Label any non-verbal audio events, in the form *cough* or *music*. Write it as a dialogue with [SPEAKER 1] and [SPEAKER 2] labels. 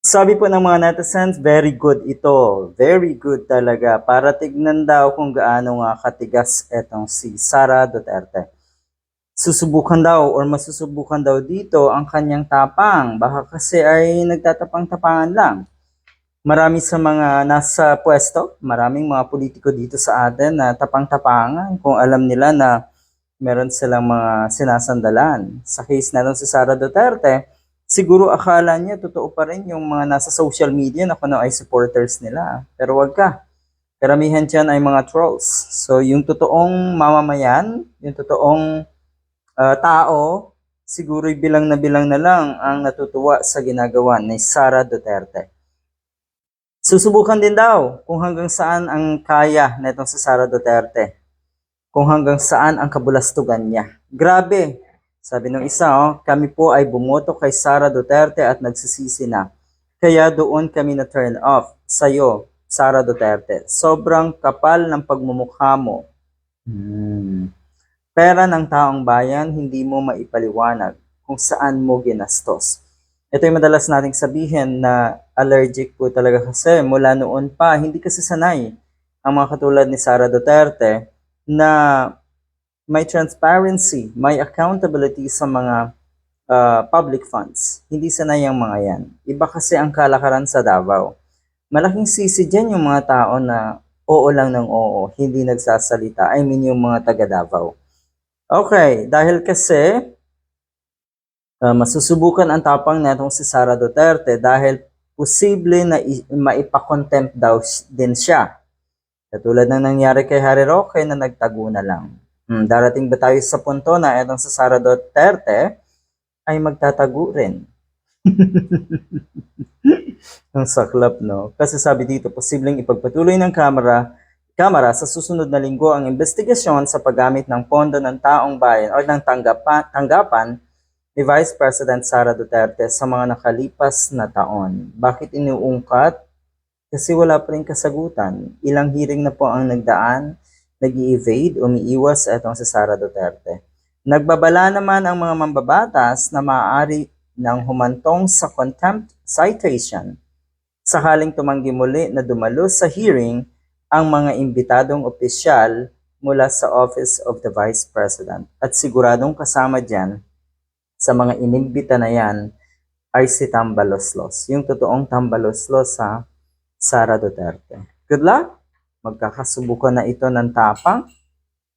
[SPEAKER 1] Sabi po ng mga netizens, very good ito. Very good talaga. Para tignan daw kung gaano nga katigas etong si Sara Duterte. Susubukan daw or masusubukan daw dito ang kanyang tapang. Baka kasi ay nagtatapang-tapangan lang. Marami sa mga nasa pwesto, maraming mga politiko dito sa atin na tapang-tapangan kung alam nila na meron silang mga sinasandalan. Sa case na si Sara Duterte, siguro akala niya totoo pa rin yung mga nasa social media na kuno ay supporters nila. Pero wag ka. Karamihan dyan ay mga trolls. So yung totoong mamamayan, yung totoong ah, tao, siguro bilang na bilang na lang ang natutuwa sa ginagawa ni Sara Duterte. Susubukan din daw kung hanggang saan ang kaya netong si Sara Duterte. Kung hanggang saan ang kabulastugan niya. Grabe. Sabi ng isa, oh, kami po ay bumoto kay Sara Duterte at nagsisisi na. Kaya doon kami na turn off sa'yo, Sara Duterte. Sobrang kapal ng pagmumukha mo. Hmm. Pera ng taong bayan, hindi mo maipaliwanag kung saan mo ginastos. Ito yung madalas nating sabihin na allergic po talaga kasi mula noon pa, hindi kasi sanay ang mga katulad ni Sara Duterte na may transparency, may accountability sa mga uh, public funds. Hindi sanay ang mga yan. Iba kasi ang kalakaran sa Davao. Malaking sisi dyan yung mga tao na oo lang ng oo, hindi nagsasalita. I mean yung mga taga Davao. Okay, dahil kasi uh, masusubukan ang tapang netong si Sara Duterte dahil posible na maipakontempt daw din siya. Katulad ng nangyari kay Harry Roque na nagtago na lang. Hmm, darating ba tayo sa punto na etong si Sara Duterte ay magtatago rin? *laughs* Ang saklap, no? Kasi sabi dito, posibleng ipagpatuloy ng Kamara, Kamara sa susunod na linggo ang investigasyon sa paggamit ng pondo ng taong bayan o ng tanggapan, tanggapan ni Vice President Sara Duterte sa mga nakalipas na taon. Bakit inuungkat? Kasi wala pa rin kasagutan. Ilang hearing na po ang nagdaan, nag evade umiiwas itong si Sara Duterte. Nagbabala naman ang mga mambabatas na maaari ng humantong sa contempt citation sakaling tumanggi muli na dumalo sa hearing ang mga imbitadong opisyal mula sa Office of the Vice President. At siguradong kasama dyan sa mga inimbita na yan ay si Tambaloslos. Yung totoong Tambaloslos sa Sara Duterte. Good luck! Magkakasubukan na ito ng tapang